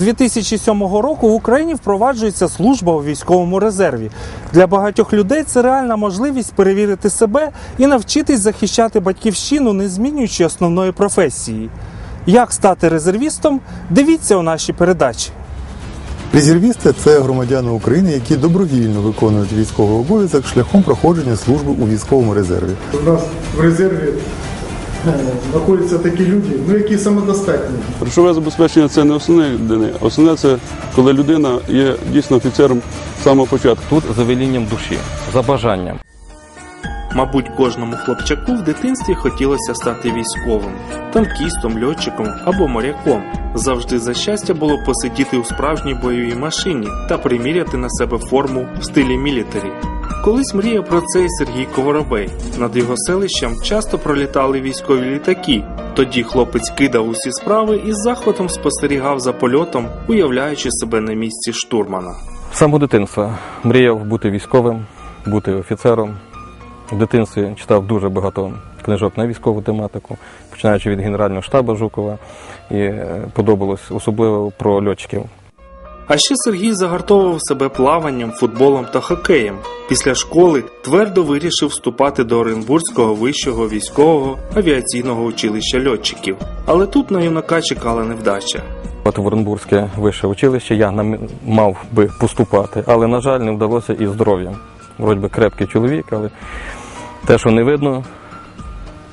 2007 року в Україні впроваджується служба у військовому резерві. Для багатьох людей це реальна можливість перевірити себе і навчитись захищати батьківщину, не змінюючи основної професії. Як стати резервістом? Дивіться у нашій передачі. Резервісти це громадяни України, які добровільно виконують військовий обов'язок шляхом проходження служби у військовому резерві. У нас в резерві знаходяться такі люди, ну які самодостатні. Грошове забезпечення це не основне єдине. Основне це коли людина є дійсно офіцером з самого початку. Тут за велінням душі, за бажанням. Мабуть, кожному хлопчаку в дитинстві хотілося стати військовим, танкістом, льотчиком або моряком. Завжди за щастя було посидіти у справжній бойовій машині та приміряти на себе форму в стилі мілітарі. Колись мріяв про це і Сергій Коваробей. Над його селищем часто пролітали військові літаки. Тоді хлопець кидав усі справи і з захватом спостерігав за польотом, уявляючи себе на місці штурмана. З самого дитинства мріяв бути військовим, бути офіцером. В дитинстві читав дуже багато книжок на військову тематику, починаючи від Генерального штабу Жукова, і е, подобалось особливо про льотчиків. А ще Сергій загартовував себе плаванням, футболом та хокеєм. Після школи твердо вирішив вступати до Оренбурзького вищого військового авіаційного училища льотчиків. Але тут на юнака чекала невдача. От в Оренбурзьке вище училище я мав би поступати, але, на жаль, не вдалося і здоров'ям. Вроді би крепкий чоловік, але те, що не видно,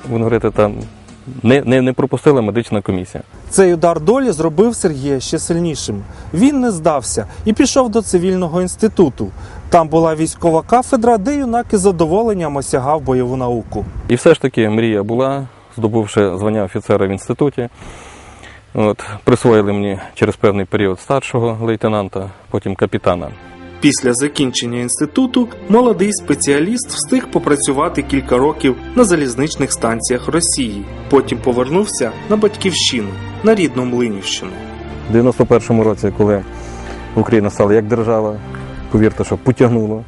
будемо говорити, там не, не, не пропустила медична комісія. Цей удар долі зробив Сергія ще сильнішим. Він не здався і пішов до цивільного інституту. Там була військова кафедра, де юнак із задоволенням осягав бойову науку. І все ж таки мрія була, здобувши звання офіцера в інституті. От, присвоїли мені через певний період старшого лейтенанта, потім капітана. Після закінчення інституту молодий спеціаліст встиг попрацювати кілька років на залізничних станціях Росії. Потім повернувся на батьківщину на рідну Млинівщину. У 91-му році, коли Україна стала як держава, повірте, що потягнуло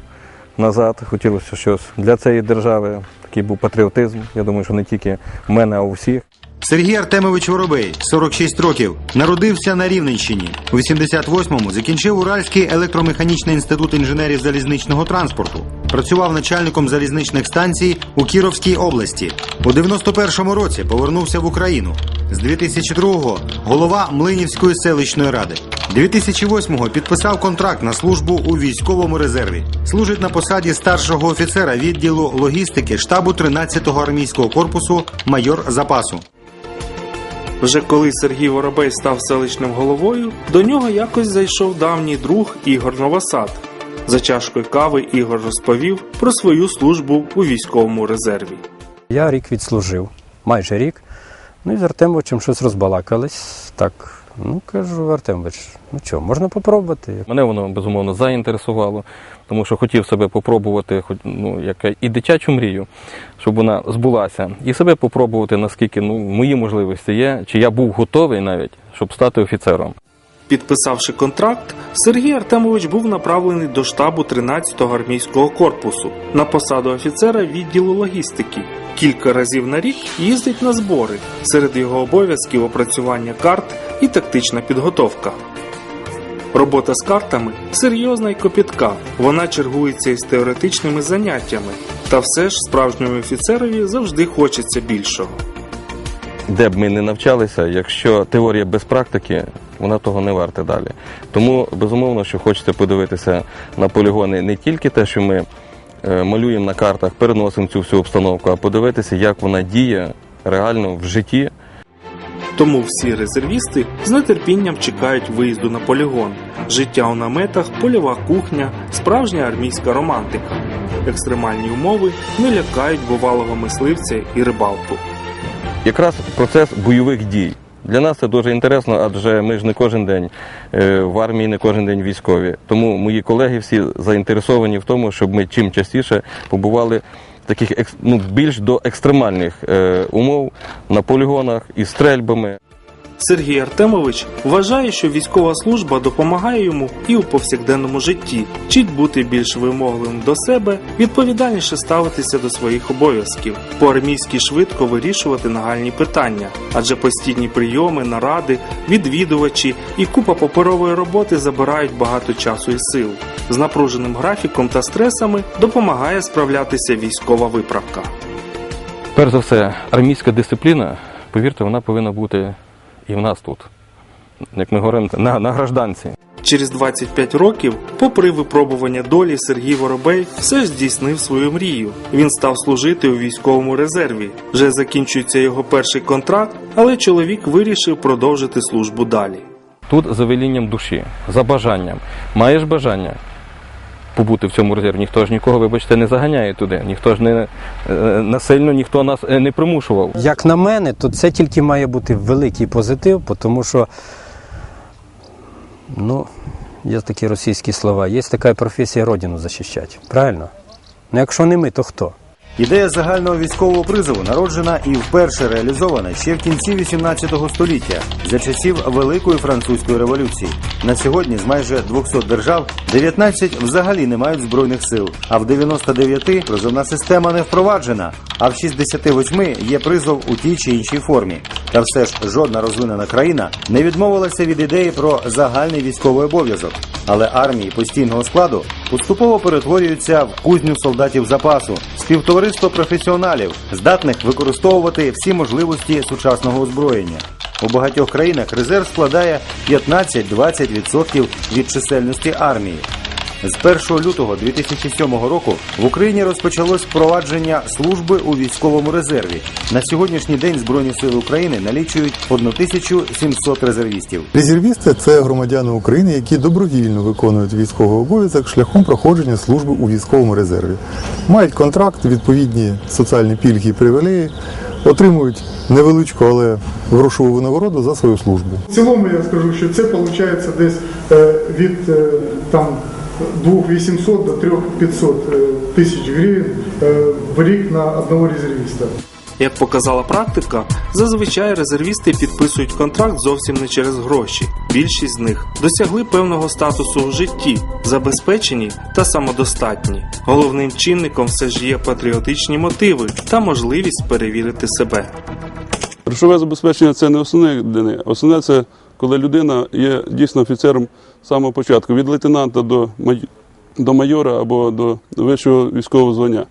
назад, хотілося щось для цієї держави. Такий був патріотизм. Я думаю, що не тільки в мене, а у всіх. Сергій Артемович Воробей, 46 років, народився на Рівненщині. У 88-му закінчив Уральський електромеханічний інститут інженерів залізничного транспорту. Працював начальником залізничних станцій у Кіровській області. У 91-му році повернувся в Україну. З 2002-го голова Млинівської селищної ради. 2008-го підписав контракт на службу у військовому резерві. Служить на посаді старшого офіцера відділу логістики штабу 13-го армійського корпусу майор запасу. Вже коли Сергій Воробей став селищним головою, до нього якось зайшов давній друг Ігор Новосад. За чашкою кави Ігор розповів про свою службу у військовому резерві. Я рік відслужив, майже рік. Ну і з Артемовичем щось розбалакались. Так, ну кажу, Артемович, ну що, можна попробувати. Мене воно безумовно заінтересувало, тому що хотів себе попробувати, хоч ну як і дитячу мрію, щоб вона збулася, і себе попробувати, наскільки ну мої можливості є, чи я був готовий навіть, щоб стати офіцером. Підписавши контракт, Сергій Артемович був направлений до штабу 13-го армійського корпусу на посаду офіцера відділу логістики. Кілька разів на рік їздить на збори. Серед його обов'язків опрацювання карт і тактична підготовка. Робота з картами серйозна і копітка. Вона чергується із теоретичними заняттями. Та все ж справжньому офіцерові завжди хочеться більшого. де б ми не навчалися, якщо теорія без практики, вона того не варта далі. Тому безумовно, що хочеться подивитися на полігони не тільки те, що ми малюємо на картах, переносимо цю всю обстановку, а подивитися, як вона діє реально в житті. Тому всі резервісти з нетерпінням чекають виїзду на полігон. Життя у наметах, польова кухня, справжня армійська романтика. Екстремальні умови не лякають бувалого мисливця і рибалку. Якраз процес бойових дій. Для нас це дуже інтересно, адже ми ж не кожен день е, в армії, не кожен день військові. Тому мої колеги всі заінтересовані в тому, щоб ми чим частіше побували таких екс- ну, більш до екстремальних е, умов на полігонах із стрельбами. Сергій Артемович вважає, що військова служба допомагає йому і у повсякденному житті, вчить бути більш вимогливим до себе, відповідальніше ставитися до своїх обов'язків, по-армійськи швидко вирішувати нагальні питання, адже постійні прийоми, наради, відвідувачі і купа паперової роботи забирають багато часу і сил. З напруженим графіком та стресами допомагає справлятися військова виправка. Перш за все, армійська дисципліна, повірте, вона повинна бути і в нас тут. Як ми говоримо, на, на гражданці. Через 25 років, попри випробування долі, Сергій Воробей все ж здійснив свою мрію. Він став служити у військовому резерві. Вже закінчується його перший контракт, але чоловік вирішив продовжити службу далі. Тут за велінням душі, за бажанням. Маєш бажання побути в цьому резерві. Ніхто ж нікого, вибачте, не заганяє туди. Ніхто ж не е, насильно ніхто нас е, не примушував. Як на мене, то це тільки має бути великий позитив, тому що, ну, є такі російські слова, є така професія родину захищати. Правильно? Ну якщо не ми, то хто? Ідея загального військового призову народжена і вперше реалізована ще в кінці 18 століття за часів Великої французької революції. На сьогодні з майже 200 держав 19 взагалі не мають збройних сил, а в 99 призовна система не впроваджена, а в 68 є призов у тій чи іншій формі. Та все ж жодна розвинена країна не відмовилася від ідеї про загальний військовий обов'язок. Але армії постійного складу поступово перетворюються в кузню солдатів запасу, співтовариство професіоналів, здатних використовувати всі можливості сучасного озброєння. У багатьох країнах резерв складає 15-20% від чисельності армії. З 1 лютого 2007 року в Україні розпочалось впровадження служби у військовому резерві. На сьогоднішній день Збройні сили України налічують 1700 резервістів. Резервісти це громадяни України, які добровільно виконують військовий обов'язок шляхом проходження служби у військовому резерві. Мають контракт, відповідні соціальні пільги і привілеї, отримують невеличку, але грошову винагороду за свою службу. В цілому я скажу, що це виходить десь е, від е, там 2800 до 3500 е, тисяч гривень е, в рік на одного резервіста. Як показала практика, зазвичай резервісти підписують контракт зовсім не через гроші. Більшість з них досягли певного статусу в житті, забезпечені та самодостатні. Головним чинником все ж є патріотичні мотиви та можливість перевірити себе. Грошове забезпечення це не основне. Основне це коли людина є дійсно офіцером з самого початку, від лейтенанта до, май- до майора або до вищого військового звання.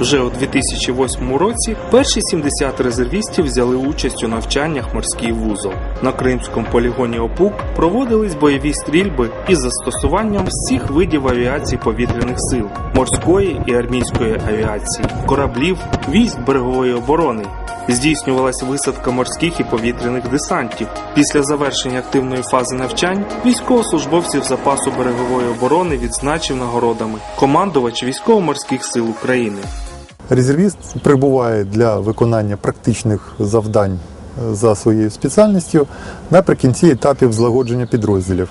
Вже у 2008 році перші 70 резервістів взяли участь у навчаннях морський вузол. На кримському полігоні ОПУК проводились бойові стрільби із застосуванням всіх видів авіації повітряних сил, морської і армійської авіації, кораблів, військ берегової оборони. Здійснювалась висадка морських і повітряних десантів. Після завершення активної фази навчань військовослужбовців запасу берегової оборони відзначив нагородами командувач військово-морських сил України. Резервіст прибуває для виконання практичних завдань е, за своєю спеціальністю наприкінці етапів злагодження підрозділів.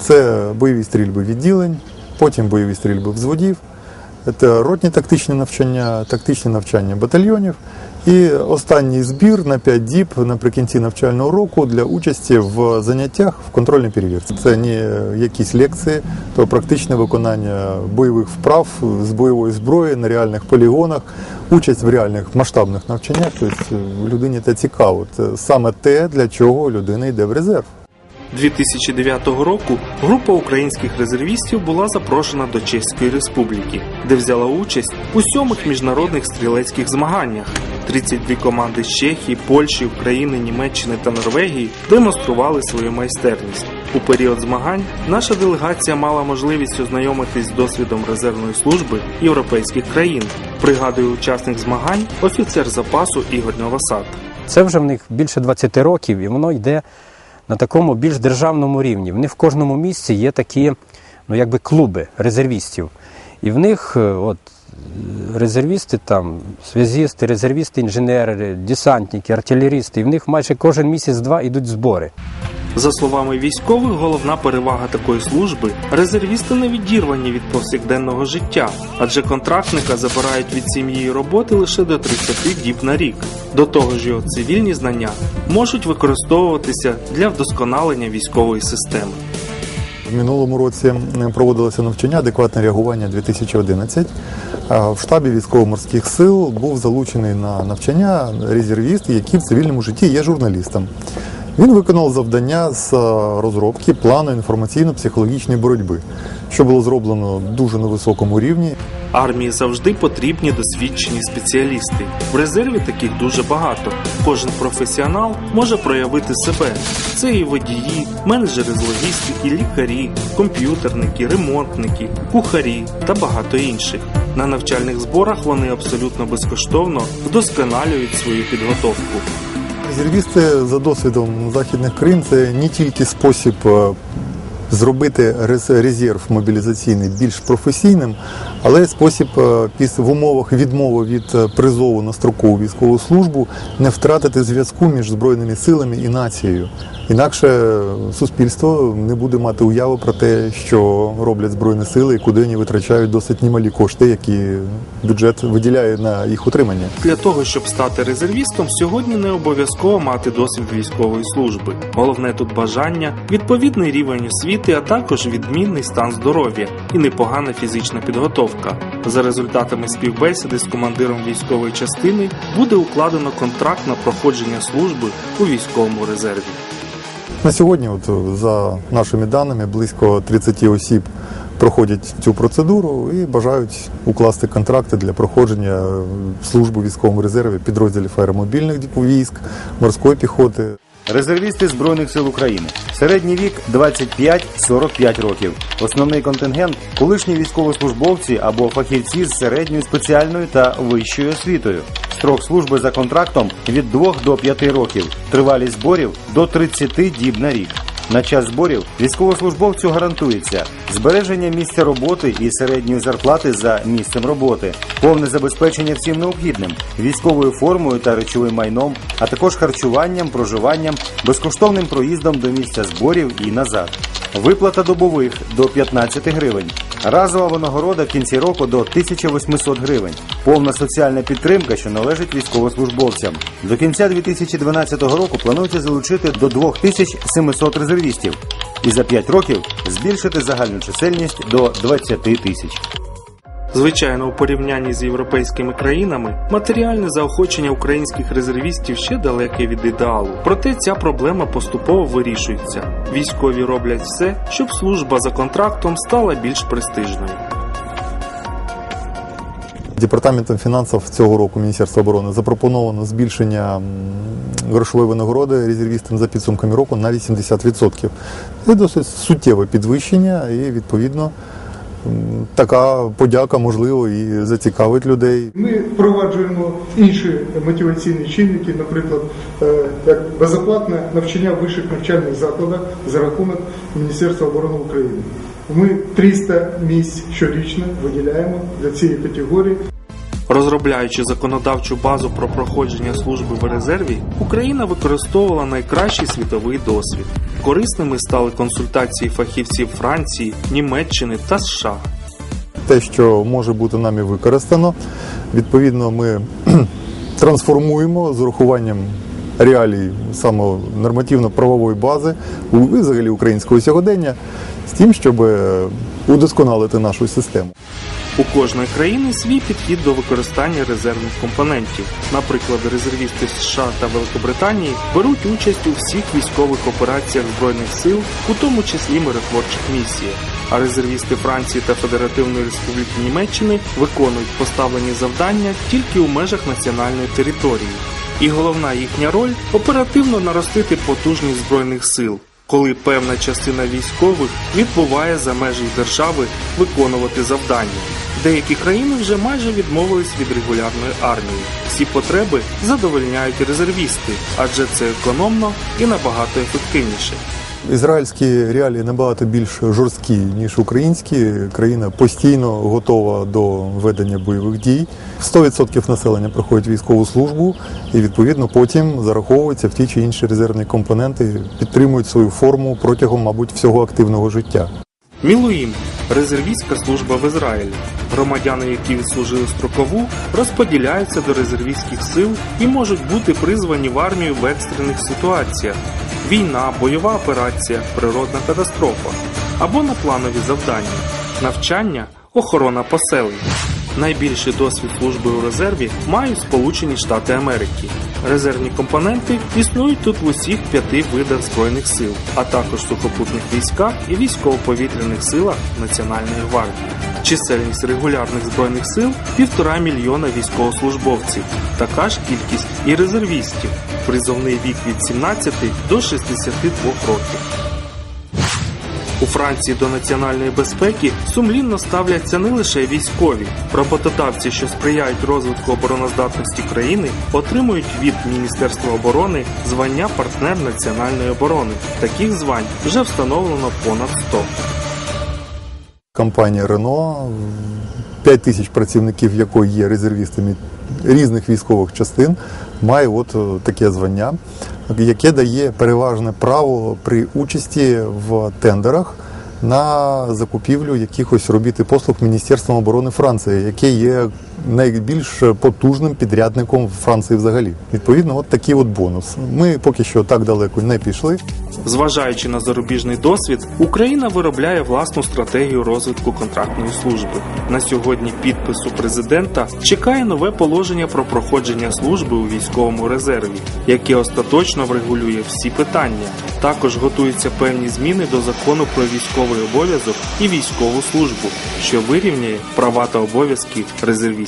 Це бойові стрільби відділень, потім бойові стрільби взводів, це ротні тактичні навчання, тактичні навчання батальйонів і останній збір на 5 діб наприкінці навчального року для участі в заняттях в контрольній перевірці. Це не якісь лекції, то практичне виконання бойових вправ з бойової зброї на реальних полігонах, участь в реальних масштабних навчаннях. Тобто людині це цікаво. Це саме те, для чого людина йде в резерв. 2009 року група українських резервістів була запрошена до Чеської Республіки, де взяла участь у сьомих міжнародних стрілецьких змаганнях. 32 команди з Чехії, Польщі, України, Німеччини та Норвегії демонстрували свою майстерність. У період змагань наша делегація мала можливість ознайомитись з досвідом резервної служби європейських країн. Пригадує учасник змагань, офіцер запасу Ігор Новосад. Це вже в них більше 20 років, і воно йде на такому більш державному рівні. В них в кожному місці є такі, ну якби клуби резервістів. І в них е, от, резервісти там, зв'язісти, резервісти, інженери, десантники, артилерісти. І в них майже кожен місяць-два йдуть збори. За словами військових, головна перевага такої служби резервісти не відірвані від повсякденного життя, адже контрактника забирають від сім'ї роботи лише до 30 діб на рік. До того ж, його цивільні знання можуть використовуватися для вдосконалення військової системи. В минулому році проводилося навчання адекватне реагування 2011. А В штабі військово-морських сил був залучений на навчання резервіст, який в цивільному житті є журналістом. Він виконав завдання з е, розробки плану інформаційно-психологічної боротьби, що було зроблено дуже на високому рівні. Армії завжди потрібні досвідчені спеціалісти. В резерві таких дуже багато. Кожен професіонал може проявити себе. Це і водії, менеджери з логістики, лікарі, комп'ютерники, ремонтники, кухарі та багато інших. На навчальних зборах вони абсолютно безкоштовно вдосконалюють свою підготовку. Резервісти за досвідом західних країн це не тільки спосіб е, зробити рез- резерв мобілізаційний більш професійним, але спосіб е, в умовах відмови від е, призову на строкову військову службу не втратити зв'язку між збройними силами і нацією. Інакше е, суспільство не буде мати уяви про те, що роблять збройні сили і куди вони витрачають досить немалі кошти, які бюджет виділяє на їх утримання. Для того, щоб стати резервістом, сьогодні не обов'язково мати досвід військової служби. Головне тут бажання, відповідний рівень освіти, а також відмінний стан здоров'я і непогана фізична підготовка. За результатами співбесіди з командиром військової частини буде укладено контракт на проходження служби у військовому резерві. На сьогодні, от, за нашими даними, близько 30 осіб проходять цю процедуру і бажають укласти контракти для проходження служби військовому резерві підрозділів аеромобільних військ, морської піхоти. Резервісти Збройних сил України. Середній вік 25-45 років. Основний контингент колишні військовослужбовці або фахівці з середньою спеціальною та вищою освітою. Строк служби за контрактом від 2 до 5 років. Тривалість зборів до 30 діб на рік. На час зборів військовослужбовцю гарантується збереження місця роботи і середньої зарплати за місцем роботи, повне забезпечення всім необхідним, військовою формою та речовим майном, а також харчуванням, проживанням, безкоштовним проїздом до місця зборів і назад. Виплата добових до 15 гривень. Разова винагорода в кінці року до 1800 гривень. Повна соціальна підтримка, що належить військовослужбовцям. До кінця 2012 року планується залучити до 2700 резервістів і за 5 років збільшити загальну чисельність до 20 тисяч. Звичайно, у порівнянні з європейськими країнами матеріальне заохочення українських резервістів ще далеке від ідеалу. Проте ця проблема поступово вирішується. Військові роблять все, щоб служба за контрактом стала більш престижною. Департаментом фінансів цього року Міністерства оборони запропоновано збільшення грошової винагороди резервістам за підсумками року на 80%. Це досить суттєве підвищення і відповідно така подяка можливо і зацікавить людей. Ми впроваджуємо інші мотиваційні чинники, наприклад, е, як безоплатне навчання в вищих навчальних закладах за рахунок Міністерства оборони України. Ми 300 місць щорічно виділяємо для цієї категорії. Розробляючи законодавчу базу про проходження служби в резерві, Україна використовувала найкращий світовий досвід. Корисними стали консультації фахівців Франції, Німеччини та США. те, що може бути нами використано. Відповідно, ми трансформуємо з урахуванням реалій саме нормативно-правової бази у взагалі українського сьогодення з тим, щоб е, удосконалити нашу систему. У кожної країни свій підхід до використання резервних компонентів. Наприклад, резервісти США та Великобританії беруть участь у всіх військових операціях збройних сил, у тому числі миротворчих місіях. А резервісти Франції та Федеративної Республіки Німеччини виконують поставлені завдання тільки у межах національної території. І головна їхня роль оперативно наростити потужність збройних сил. Коли певна частина військових відбуває за межі держави виконувати завдання. Деякі країни вже майже відмовились від регулярної армії. Всі потреби задовольняють резервісти, адже це економно і набагато ефективніше. Ізраїльські реалії набагато більш жорсткі, ніж українські. Країна постійно готова до ведення бойових дій. 100% населення проходить військову службу і відповідно потім зараховуються в ті чи інші резервні компоненти, підтримують свою форму протягом, мабуть, всього активного життя. Мілуїм резервістська служба в Ізраїлі. Громадяни, які відслужили строкову, розподіляються до резервістських сил і можуть бути призвані в армію в екстрених ситуаціях: війна, бойова операція, природна катастрофа або на планові завдання, навчання, охорона поселень. Найбільший досвід служби у резерві мають Сполучені Штати Америки. Резервні компоненти існують тут в усіх п'яти видах збройних сил, а також сухопутних військах і військово-повітряних силах Національної гвардії. Чисельність регулярних збройних сил півтора мільйона військовослужбовців, така ж кількість і резервістів. Призовний вік від 17 до 62 років. У Франції до національної безпеки сумлінно ставляться не лише військові. Роботодавці, що сприяють розвитку обороноздатності країни, отримують від Міністерства оборони звання партнер національної оборони. Таких звань вже встановлено понад 100. Компанія Рено, 5 тисяч працівників якої є резервістами різних військових частин, має от е, таке звання, яке дає переважне право при участі в тендерах на закупівлю якихось робіт і послуг Міністерством оборони Франції, яке є найбільш потужним підрядником в Франції взагалі. Відповідно, от такий от бонус. Ми поки що так далеко не пішли. Зважаючи на зарубіжний досвід, Україна виробляє власну стратегію розвитку контрактної служби. На сьогодні підпису президента чекає нове положення про проходження служби у військовому резерві, яке остаточно врегулює всі питання. Також готуються певні зміни до закону про військовий обов'язок і військову службу, що вирівняє права та обов'язки резервістів.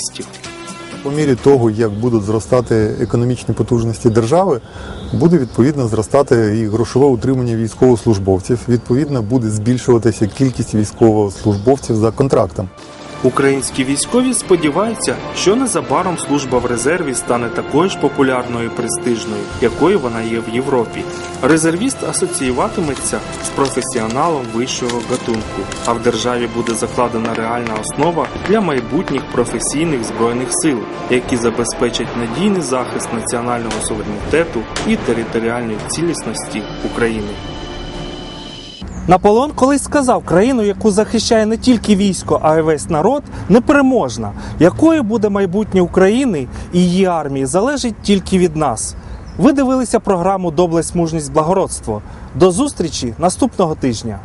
По мірі того, як будуть зростати економічні потужності держави, буде відповідно зростати і грошове утримання військовослужбовців. Відповідно, буде збільшуватися кількість військовослужбовців за контрактом. Українські військові сподіваються, що незабаром служба в резерві стане такою ж популярною і престижною, якою вона є в Європі. Резервіст асоціюватиметься з професіоналом вищого гатунку, а в державі буде закладена реальна основа для майбутніх професійних збройних сил, які забезпечать надійний захист національного суверенітету і територіальної цілісності України. Наполеон колись сказав, країну, яку захищає не тільки військо, а й весь народ, непереможна. Якою буде майбутнє України і її армії, залежить тільки від нас. Ви дивилися програму Доблесть, мужність, благородство. До зустрічі наступного тижня.